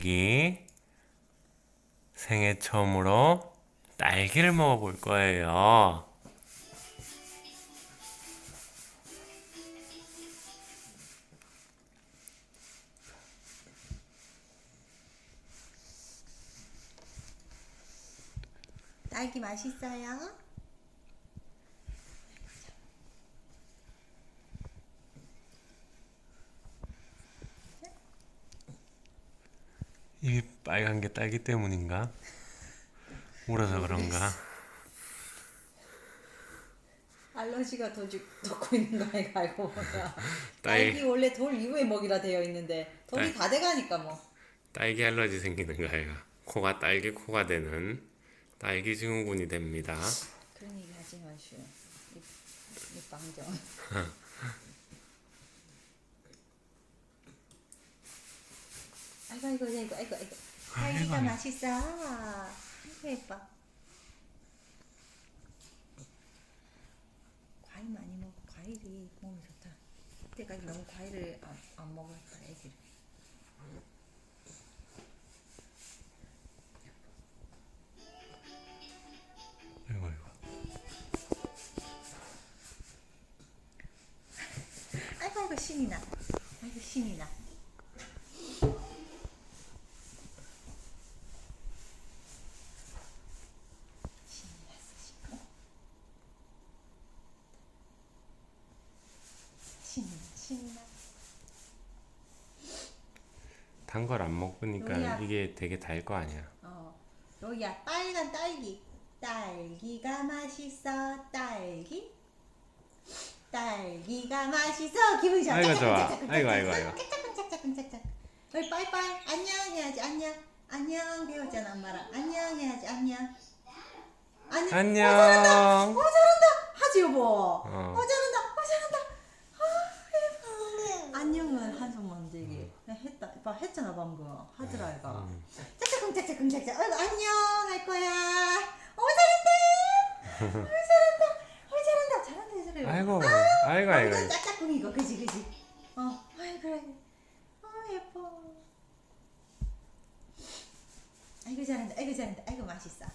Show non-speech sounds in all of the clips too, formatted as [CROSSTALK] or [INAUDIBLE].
딸기 생애 처음으로 딸기를 먹어볼 거예요. 딸기 맛있어요? 이 빨간 게 딸기 때문인가? 울어서 그런가? 알러지가 더 주, 돋고 있는 거 아이가 알고 보니까 [LAUGHS] 딸기. 딸기 원래 돌 이후에 먹이라 되어 있는데 돌이 딸- 다 돼가니까 뭐 딸기 알러지 생기는 거예요. 코가 딸기 코가 되는 딸기 증후군이 됩니다. 그런 얘기 하지 마시오 이, 이 방정 아이고 아이고 아이고 아이고. 아이고 딸기가 아이고. 맛있어. 아이고 예뻐. 과일 많이 먹어. 과일이 몸에 좋다. 그때까지 너무 과일을 안, 안 먹었다 아이고 아이고. 아이고 아이고 신이 나. 아이고 신이 나 신이 났어 신이 신이 나 신이 나 단 걸 안 먹으니까 로이야. 이게 되게 달 거 아니야. 어, 로이야. 빨간 딸기. 딸기가 맛있어. 딸기. 딸기가 맛있어. 기분이 좋아. 아이고, 좋아. 짝짝짝짝짝, 아이고, 아이고, 아이고. 짝짝짝짝짝짝짝. 우리 빠이빠이 안녕 해야지. 안녕. 안녕. 배웠잖아 엄마랑. 안녕 해야지. 안녕. 안녕. 안녕. 어 잘한다. 어 잘한다. 하지 여보. 어. 어. 어 잘한다 아, 안녕은 한손 만들기 했다 봐 했잖아 방금. 하더라 얘가. 짝짝꿍 짝짝꿍 짝짝 어이구 안녕 할 거야. 어 잘한다. 어 잘한다. 어 잘한다. 잘한다 잘해 아이고 아이고 아이고. 어, 짝짝꿍 이거. 그지 그지. 어 아이 그래. 어 예뻐. 아이고 잘한다. 아이고 잘한다. 아이고 맛있어.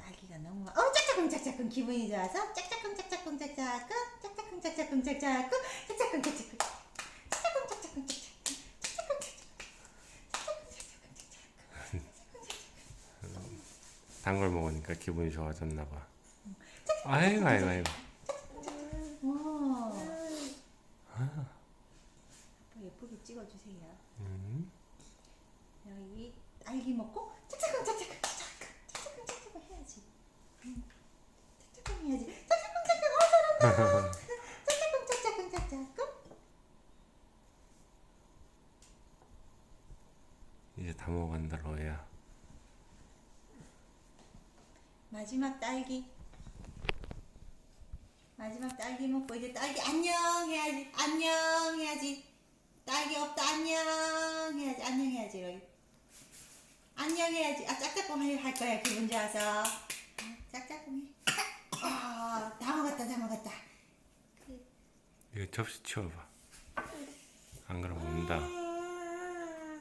딸기가 너무 맛- 어 짝짝꿍 짝짝꿍. 기분이 좋아서 짝짝꿍 짝짝꿍. 짝짝꿍 짝짝꿍 짝짝꿍 짝짝꿍. 짝짝꿍 짝짝꿍 짝짝꿍 단 걸 먹으니까 기분이 좋아졌나 봐. 아이고 아이고 아이고. 와. 아빠 예쁘게 찍어주세요. 음. 여기 딸기 먹고 짝짝꿍 짝짝꿍 짝짝꿍 짝짝꿍 짝짝꿍 해야지. 응. 짝짝꿍 해야지. 짝짝꿍 짝짝꿍 어 잘한다. 짝짝꿍 짝짝꿍 짝짝꿍. 이제 다 먹어간다 로야. 마지막 딸기. 마지막 딸기 먹고 이제 딸기 안녕 해야지. 안녕 해야지. 딸기 없다 안녕 해야지. 안녕 해야지. 여기. 안녕 해야지. 아 짝짝꿍 할- 할 거야 기분 좋아서. 아, 짝짝꿍 해. 아, 다 먹었다 다 먹었다. 이거 접시 치워봐. 안 그러면 운다.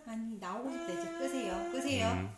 아니 나오고 싶다 이제 끄세요. 끄세요. 음.